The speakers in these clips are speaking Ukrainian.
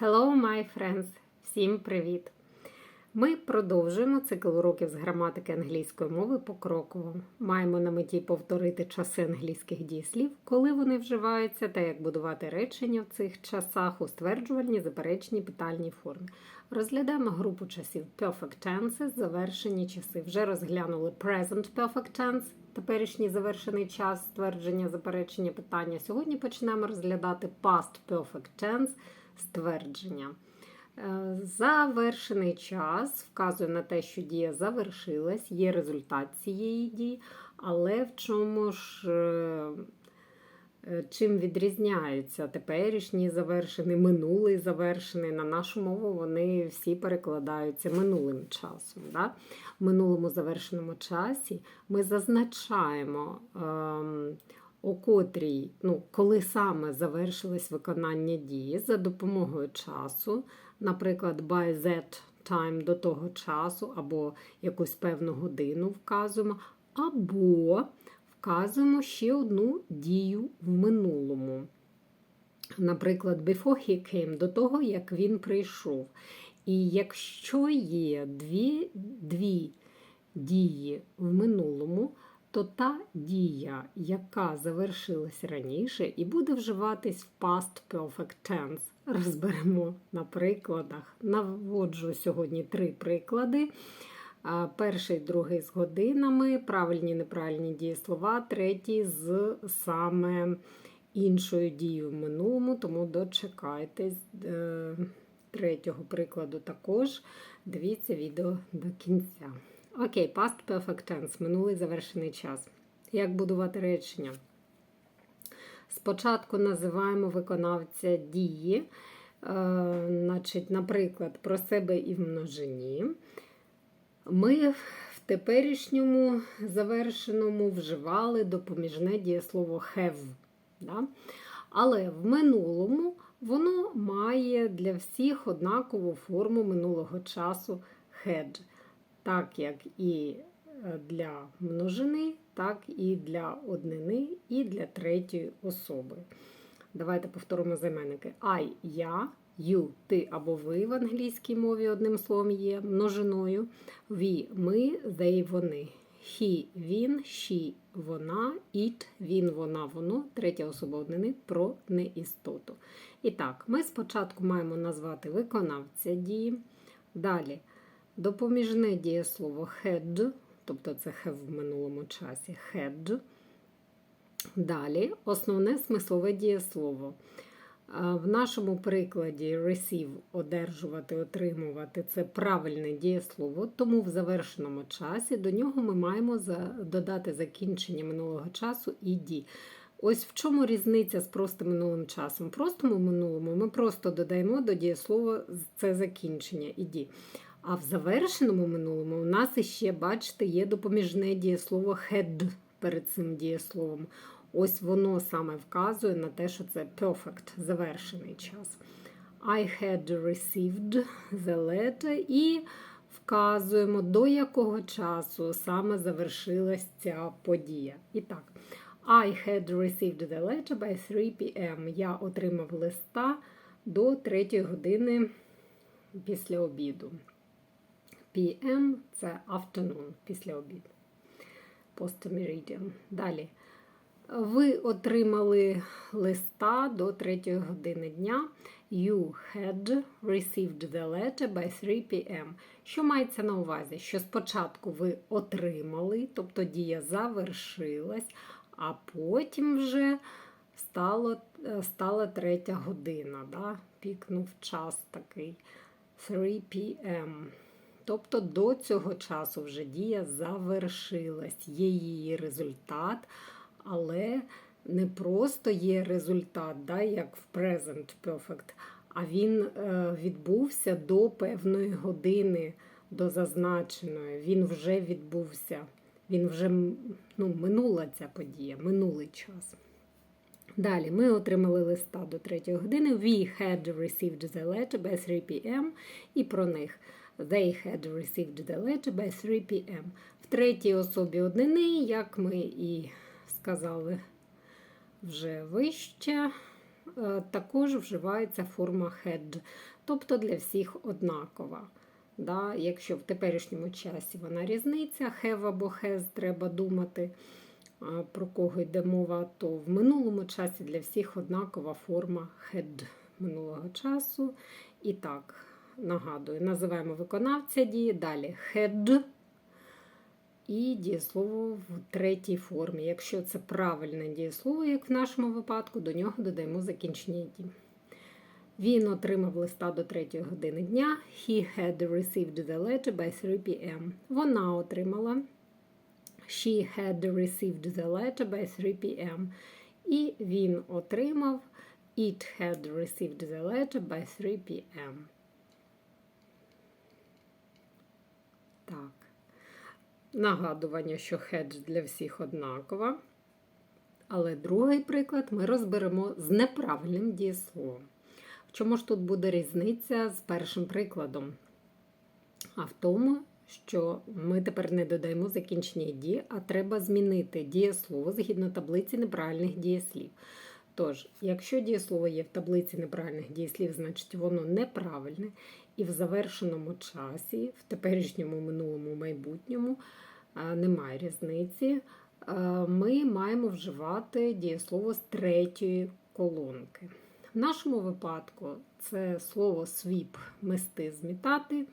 Hello, my friends! Всім привіт! Ми продовжуємо цикл уроків з граматики англійської мови покроково. Маємо на меті повторити часи англійських дієслів, коли вони вживаються, та як будувати речення в цих часах у стверджувальній, заперечній, питальній формі. Розглядаємо групу часів Perfect Tenses, завершені часи. Вже розглянули Present Perfect Tense, теперішній завершений час, ствердження, заперечення, питання. Сьогодні почнемо розглядати Past Perfect Tense, ствердження. Е, Завершений час вказує на те, що дія завершилась, є результат цієї дії, але в чому ж е, е, чим відрізняються теперішній завершений, минулий завершений. На нашу мову вони всі перекладаються минулим часом. Да? В минулому завершеному часі ми зазначаємо. ем, у котрій, ну, коли саме завершилось виконання дії за допомогою часу, наприклад, by that time до того часу, або якусь певну годину вказуємо, або вказуємо ще одну дію в минулому. Наприклад, before he came, до того, як він прийшов. І якщо є дві, дві дії в минулому, то та дія, яка завершилась раніше, і буде вживатись в past perfect tense. Розберемо на прикладах. Наводжу сьогодні три приклади. Перший, другий з годинами, правильні, неправильні дієслова, третій з саме іншою дією в минулому, тому дочекайтесь е, третього прикладу також. Дивіться відео до кінця. Окей, past perfect tense, минулий завершений час. Як будувати речення? Спочатку називаємо виконавця дії, е, значить, наприклад, про себе і в множині. Ми в теперішньому завершеному вживали допоміжне дієслово have. Да? Але в минулому воно має для всіх однакову форму минулого часу had так як і е, для множини, так і для однини, і для третьої особи. Давайте повторимо займенники. I – я, you – ти або ви в англійській мові одним словом є множиною. We – ми, they – вони. He – він, she – вона, it – він, вона, воно, третя особа однини про неістоту. І так, ми спочатку маємо назвати виконавця дії. Далі Допоміжне дієслово had, тобто це have в минулому часі had. Далі основне смислове дієслово. В нашому прикладі receive одержувати, отримувати це правильне дієслово, тому в завершеному часі до нього ми маємо додати закінчення минулого часу «ed». Ось в чому різниця з простим минулим часом. Простому минулому ми просто додаємо до дієслова це закінчення «ed». А в завершеному минулому у нас іще, бачите, є допоміжне дієслово had перед цим дієсловом. Ось воно саме вказує на те, що це perfect, завершений час. I had received the letter і вказуємо, до якого часу саме завершилась ця подія. І так, I had received the letter by 3 p.m. Я отримав листа до 3 години після обіду. PM це afternoon після обіду. Post-meridian. Далі. Ви отримали листа до 3 години дня. You had received the letter by 3 p.m. Що мається на увазі? Що спочатку ви отримали, тобто дія завершилась, а потім вже стало, стала третя година. Да? Пікнув час такий 3 p.m. Тобто до цього часу вже дія завершилась, є її результат, але не просто є результат, да, як в Present Perfect, а він е, відбувся до певної години, до зазначеної. Він вже відбувся. Він вже ну, минула ця подія, минулий час. Далі ми отримали листа до 3 години. We had received the letter by 3 p.m. і про них. They had received the letter by 3 p.m. В третій особі однини, як ми і сказали вже вище, е, також вживається форма had, тобто для всіх однакова. Да? Якщо в теперішньому часі вона різниця, have або has, треба думати, про кого йде мова, то в минулому часі для всіх однакова форма had минулого часу. І так, нагадую, називаємо виконавця дії, далі had і дієслово в третій формі. Якщо це правильне дієслово, як в нашому випадку, до нього додаємо закінчення дій. Він отримав листа до 3 години дня. He had received the letter by 3 p.m. Вона отримала. She had received the letter by 3 p.m. І він отримав. It had received the letter by 3 p.m. Так. Нагадування, що had для всіх однакова. Але другий приклад ми розберемо з неправильним дієсловом. В чому ж тут буде різниця з першим прикладом? А в тому, що ми тепер не додаємо закінчення дії, а треба змінити дієслово згідно таблиці неправильних дієслів. Тож, якщо дієслово є в таблиці неправильних дієслів, значить воно неправильне, і в завершеному часі, в теперішньому минулому майбутньому немає різниці. Ми маємо вживати дієслово з третьої колонки. В нашому випадку це слово sweep мести, змітати.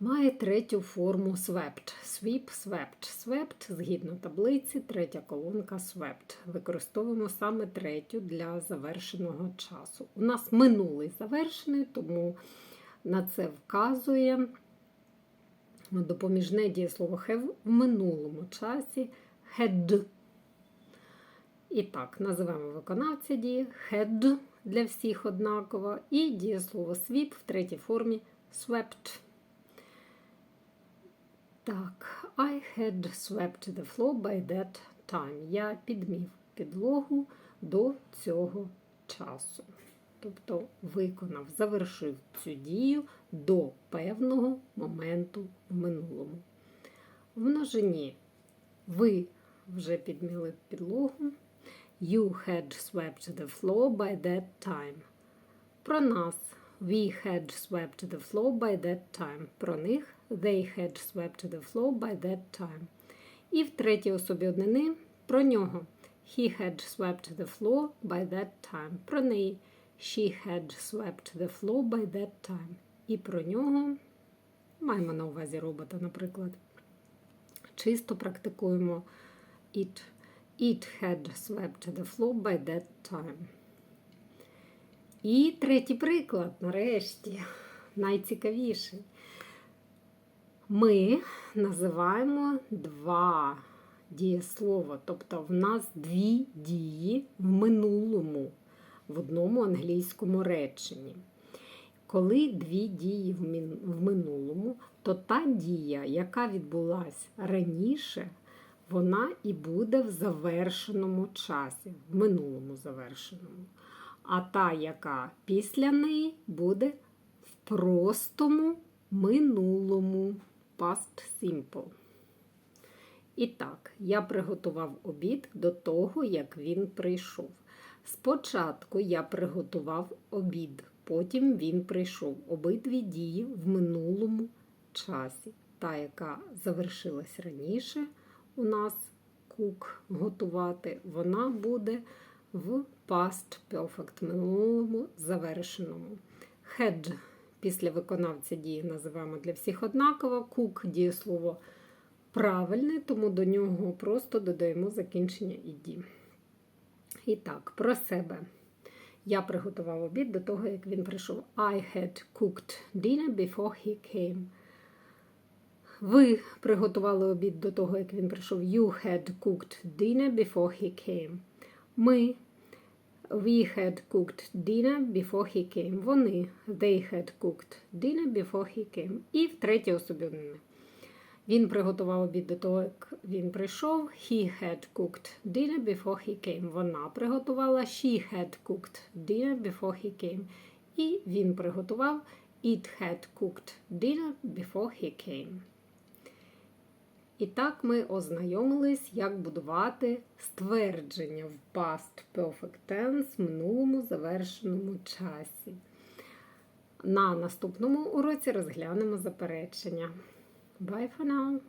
Має третю форму swept. Sweep, swept. Swept, згідно таблиці, третя колонка swept. Використовуємо саме третю для завершеного часу. У нас минулий завершений, тому на це вказує допоміжне дієслово have в минулому часі had. І так, називаємо виконавця дії had для всіх однаково, і дієслово sweep в третій формі swept. Так, I had swept the floor by that time. Я підмів підлогу до цього часу. Тобто виконав, завершив цю дію до певного моменту в минулому. В множині ви вже підміли підлогу. You had swept the floor by that time. Про нас we had swept the floor by that time. Про них they had swept the floor by that time. І в третій особі однини про нього. He had swept the floor by that time. Про неї. She had swept the floor by that time. І про нього маємо на увазі робота, наприклад. Чисто практикуємо it. It had swept the floor by that time. І третій приклад, нарешті, найцікавіший. Ми називаємо два дієслова, тобто в нас дві дії в минулому, в одному англійському реченні. Коли дві дії в минулому, то та дія, яка відбулася раніше, вона і буде в завершеному часі, в минулому завершеному. А та, яка після неї, буде в простому минулому past simple. І так, я приготував обід до того, як він прийшов. Спочатку я приготував обід, потім він прийшов. Обидві дії в минулому часі. Та, яка завершилась раніше, у нас кук готувати, вона буде в past perfect минулому завершеному. Had після виконавця дії називаємо для всіх однаково. Кук дієслово правильне, тому до нього просто додаємо закінчення іді. І так, про себе. Я приготував обід до того, як він прийшов. I had cooked dinner before he came. Ви приготували обід до того, як він прийшов. You had cooked dinner before he came. Ми We had cooked dinner before he came. Вони they had cooked dinner before he came. І в третій особі. Він приготував обід до того, як він прийшов. He had cooked dinner before he came. Вона приготувала. She had cooked dinner before he came. І він приготував. It had cooked dinner before he came. І так ми ознайомились, як будувати ствердження в past perfect tense в минулому завершеному часі. На наступному уроці розглянемо заперечення. Bye for now!